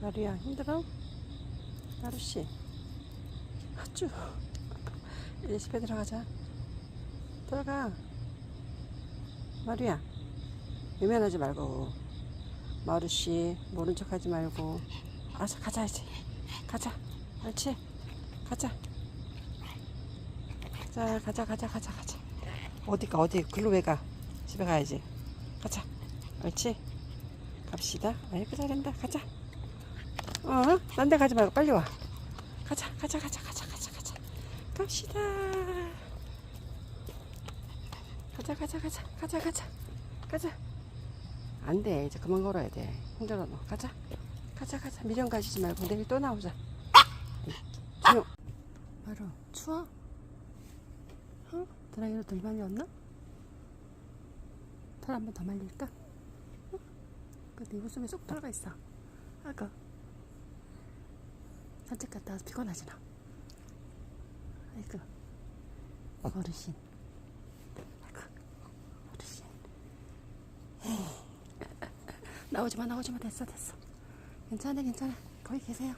마루야. 힘들어? 마루씨. 아쭈. 이제 집에 들어가자. 들어가. 마루야. 외면하지 말고. 마루씨 모른 척 하지 말고. 알았어 가자 이제. 가자. 옳지? 가자. 가자 가자 가자 가자 가자. 어디가 어디? 글로 왜가? 집에 가야지. 가자. 옳지? 갑시다. 아이고 잘한다. 가자 어? 딴 데 가지 말고 빨리 와. 가자 가자 가자 가자 가자 가자. 갑시다. 가자 가자 가자 가자 가자. 가자. 안 돼. 이제 그만 걸어야 돼. 힘들어 너 가자. 가자 가자. 미련 가지지 말고 내일 또 나오자. 조용 바로 추워? 응? 드라이로 덜 많이 왔나? 털 한 번 더 말릴까? 응? 근데 이거 숨에 쏙 들어가 있어. 아까 산책 갔다 와서 피곤하잖아 아이고. 어르신. 아이고 어르신. 나오지 마 나오지 마. 됐어 됐어. 괜찮아 괜찮아. 거기 계세요